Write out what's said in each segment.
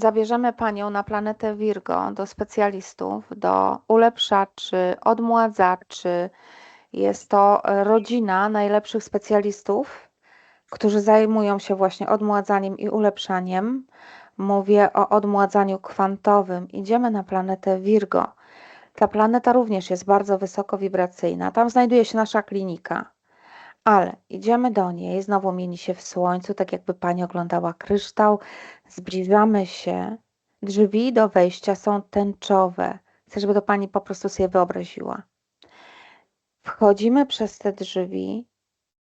zabierzemy panią na planetę Virgo do specjalistów, do ulepszaczy, odmładzaczy. Jest to e, rodzina najlepszych specjalistów, którzy zajmują się właśnie odmładzaniem i ulepszaniem. Mówię o odmładzaniu kwantowym. Idziemy na planetę Virgo. Ta planeta również jest bardzo wysoko wibracyjna. Tam znajduje się nasza klinika. Ale idziemy do niej, znowu mieni się w słońcu, tak jakby pani oglądała kryształ. Zbliżamy się. Drzwi do wejścia są tęczowe. Chcę, żeby to pani po prostu sobie wyobraziła. Wchodzimy przez te drzwi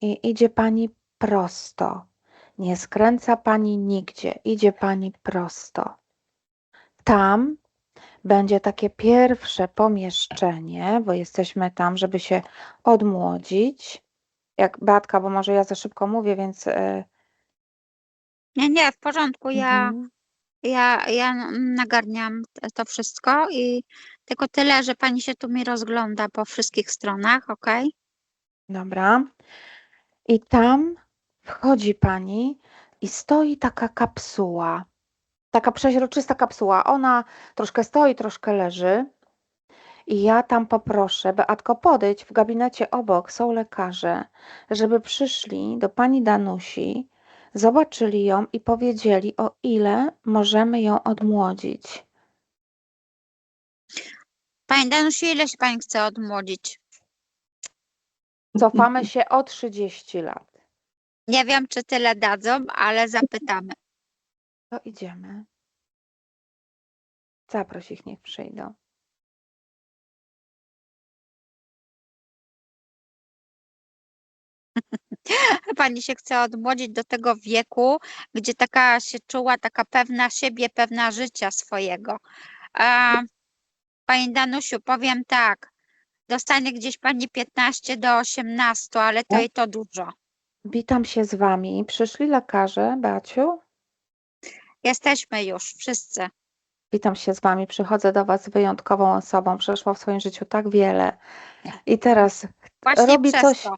i idzie pani prosto. Nie skręca pani nigdzie, idzie pani prosto. Tam będzie takie pierwsze pomieszczenie, bo jesteśmy tam, żeby się odmłodzić. Jak Beatka, bo może ja za szybko mówię, więc. e, Nie, nie, w porządku. Ja, mhm. ja, ja nagarniam to wszystko i tylko tyle, że pani się tu mi rozgląda po wszystkich stronach, ok? Dobra. I tam wchodzi pani i stoi taka kapsuła. Taka przeźroczysta kapsuła. Ona troszkę stoi, troszkę leży. I ja tam poproszę, Beatko, podejdź w gabinecie obok, są lekarze, żeby przyszli do pani Danusi, zobaczyli ją i powiedzieli, o ile możemy ją odmłodzić. Pani Danusiu, ile się pani chce odmłodzić? Cofamy się o 30 lat. Nie wiem, czy tyle dadzą, ale zapytamy. To idziemy. Zaproś ich, niech przyjdą. Pani się chce odmłodzić do tego wieku, gdzie taka się czuła, taka pewna siebie, pewna życia swojego. Pani Danusiu, powiem tak, dostanie gdzieś pani 15 do 18, ale to i to dużo. Witam się z wami. Przyszli lekarze, Baciu. Jesteśmy już wszyscy. Witam się z wami. Przychodzę do was z wyjątkową osobą. Przeszło w swoim życiu tak wiele. I teraz Właśnie robi przez coś, to.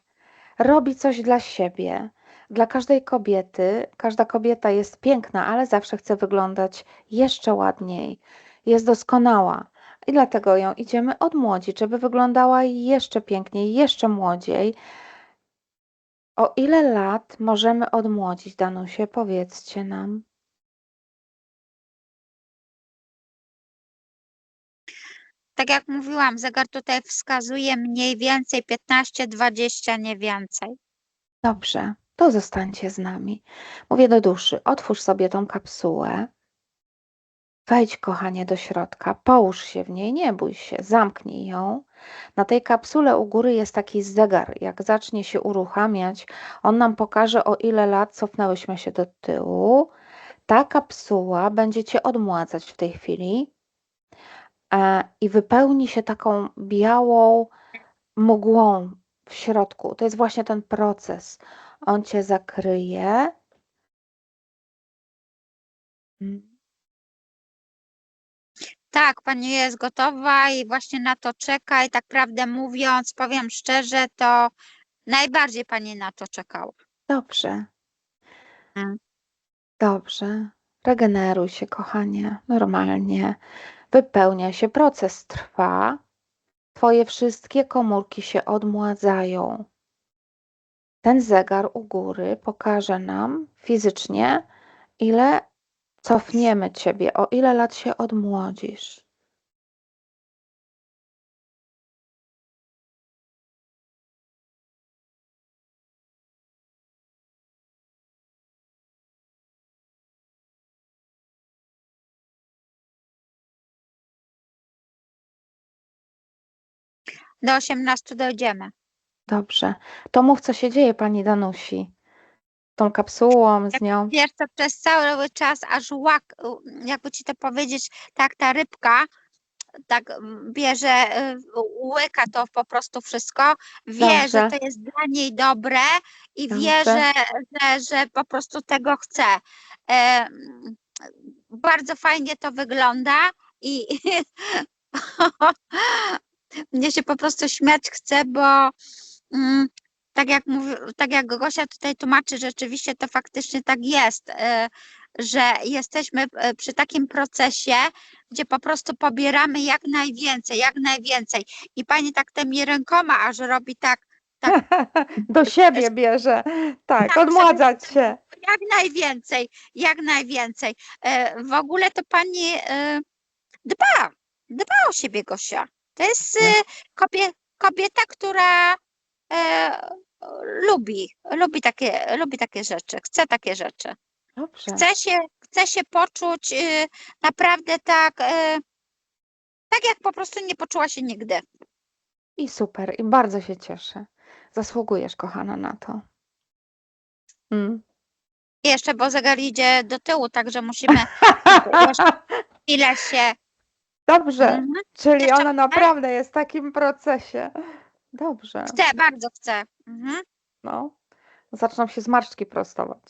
Robi coś dla siebie. Dla każdej kobiety. Każda kobieta jest piękna, ale zawsze chce wyglądać jeszcze ładniej. Jest doskonała. I dlatego ją idziemy odmłodzić, żeby wyglądała jeszcze piękniej, jeszcze młodziej. O ile lat możemy odmłodzić, Danusie? Powiedzcie nam. Tak jak mówiłam, zegar tutaj wskazuje mniej więcej 15-20, nie więcej. Dobrze, to zostańcie z nami. Mówię do duszy, otwórz sobie tą kapsułę. Wejdź, kochanie, do środka, połóż się w niej, nie bój się, zamknij ją. Na tej kapsule u góry jest taki zegar. Jak zacznie się uruchamiać, on nam pokaże, o ile lat cofnęłyśmy się do tyłu. Ta kapsuła będzie cię odmładzać w tej chwili i wypełni się taką białą mgłą w środku. To jest właśnie ten proces. On cię zakryje. Mm. Tak, pani jest gotowa i właśnie na to czeka i tak prawdę mówiąc, powiem szczerze, to najbardziej pani na to czekała. Dobrze. Mm. Dobrze. Regeneruj się, kochanie, normalnie. Wypełnia się, proces trwa. Twoje wszystkie komórki się odmładzają. Ten zegar u góry pokaże nam fizycznie, ile cofniemy ciebie, o ile lat się odmłodzisz. Do 18 dojdziemy. Dobrze. To mów, co się dzieje, pani Danusi. Tą kapsułą, z nią. Wiesz, to przez cały czas aż łak, jakby ci to powiedzieć, tak ta rybka tak mm, bierze, y, łyka to po prostu wszystko, wie, że Dobrze. to jest dla niej dobre i wie, że, że, że po prostu tego chce. E, mm, bardzo fajnie to wygląda i mnie się po prostu śmiać chce, bo mm, tak jak mówi, tak jak Gosia tutaj tłumaczy, rzeczywiście to faktycznie tak jest. E, że jesteśmy e, przy takim procesie, gdzie po prostu pobieramy jak najwięcej, jak najwięcej. I pani tak tymi rękoma aż robi tak, Do siebie bierze. Tak, Tak, odmładzać się. jak najwięcej, jak najwięcej. E, W ogóle to pani dba, dba o siebie, Gosia. To jest e, kobie, kobieta, która e, lubi, lubi takie, lubi takie rzeczy, chce takie rzeczy. Dobrze. Chce się, chce się poczuć e, naprawdę tak, e, tak jak po prostu nie poczuła się nigdy. I super, i bardzo się cieszę. Zasługujesz, kochana, na to. Mm. Jeszcze, bo zegar idzie do tyłu, także musimy chwilę się... Dobrze, Mhm. czyli Jeszcze- ona naprawdę jest w takim procesie. Dobrze, Chcę, bardzo chcę. Mhm. no. Zaczną się zmarszczki prostować.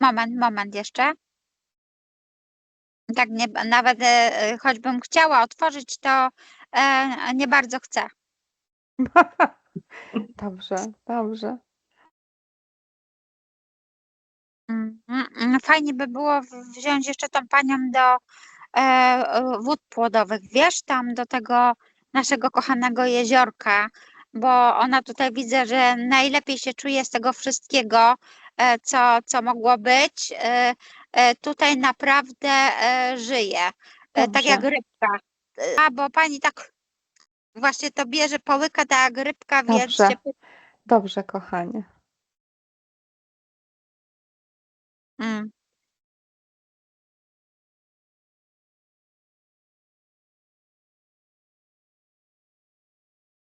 Moment, moment jeszcze. Tak, nie, nawet e, choćbym chciała otworzyć, to e, nie bardzo chcę. Dobrze, dobrze. Mm. Fajnie by było wziąć jeszcze tą panią do e, wód płodowych, wiesz, tam do tego naszego kochanego jeziorka, bo ona tutaj widzę, że najlepiej się czuje z tego wszystkiego, co, co mogło być. E, tutaj naprawdę e, żyje, e, tak jak Dobrze. rybka. E, A, bo pani tak właśnie to bierze, połyka tak jak rybka, więc Dobrze. się Dobrze, kochanie. Mm.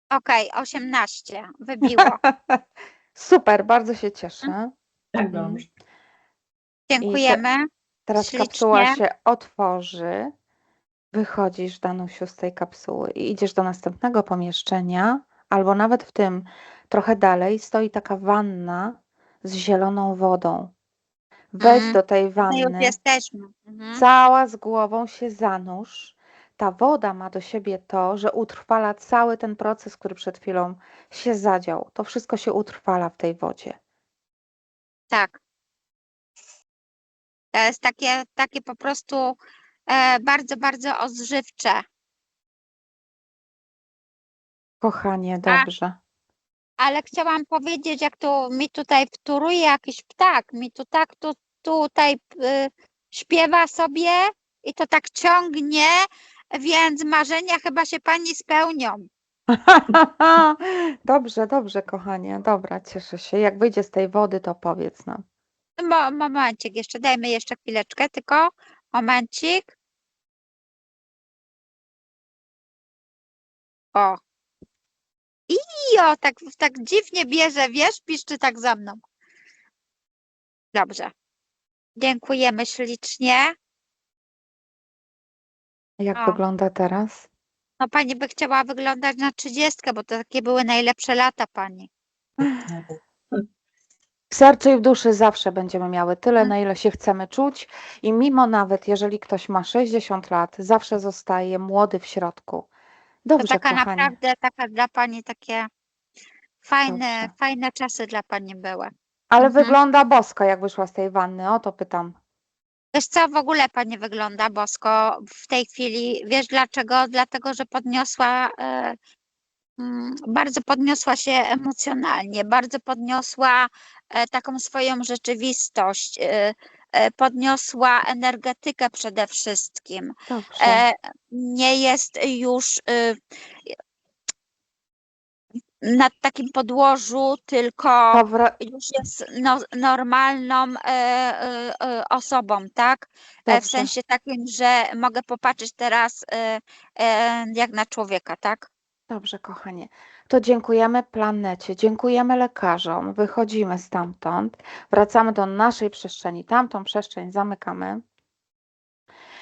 Okej, 18 wybiło. Super, bardzo się cieszę. Tak, dobrze. Dziękujemy. Teraz kapsuła Ślicznie. się otworzy. Wychodzisz, Danusiu, z tej kapsuły i idziesz do następnego pomieszczenia, albo nawet w tym trochę dalej stoi taka wanna z zieloną wodą. Wejdź Mhm. do tej My już wanny, jesteśmy. Mhm. cała z głową się zanurz. Ta woda ma do siebie to, że utrwala cały ten proces, który przed chwilą się zadział. To wszystko się utrwala w tej wodzie. Tak. To jest takie, takie po prostu e, bardzo, bardzo odżywcze. Kochanie, dobrze. Ale chciałam powiedzieć, jak tu mi tutaj wtóruje jakiś ptak, mi tu tak tu, tutaj y, śpiewa sobie i to tak ciągnie, więc marzenia chyba się pani spełnią. Dobrze, dobrze, kochanie. Dobra, cieszę się. Jak wyjdzie z tej wody, to powiedz nam. Mo, momencik, jeszcze dajmy jeszcze chwileczkę, tylko momencik. O. I o, tak, tak dziwnie bierze, wiesz, piszczy tak za mną. Dobrze. Dziękujemy ślicznie. Jak O. wygląda teraz? No pani by chciała wyglądać na trzydziestkę, bo to takie były najlepsze lata pani. W sercu i w duszy zawsze będziemy miały tyle, Mhm. na ile się chcemy czuć, i mimo nawet, jeżeli ktoś ma 60 lat, zawsze zostaje młody w środku. To Dobrze, taka kochanie. naprawdę, taka dla pani takie fajne, Dobrze. fajne czasy dla pani były. Ale Mhm. wygląda bosko, jak wyszła z tej wanny. O to pytam. Wiesz co, w ogóle pani wygląda bosko w tej chwili. Wiesz dlaczego? Dlatego, że podniosła, e, bardzo podniosła się emocjonalnie, bardzo podniosła e, taką swoją rzeczywistość, e, e, podniosła energetykę przede wszystkim. Dobrze. Nie jest już y, na takim podłożu, tylko Powra- już jest no, normalną e, e, osobą, tak? E, w Dobrze. sensie takim, że mogę popatrzeć teraz e, jak na człowieka, tak? Dobrze, kochanie. To dziękujemy planecie, dziękujemy lekarzom. Wychodzimy stamtąd, wracamy do naszej przestrzeni. Tamtą przestrzeń zamykamy.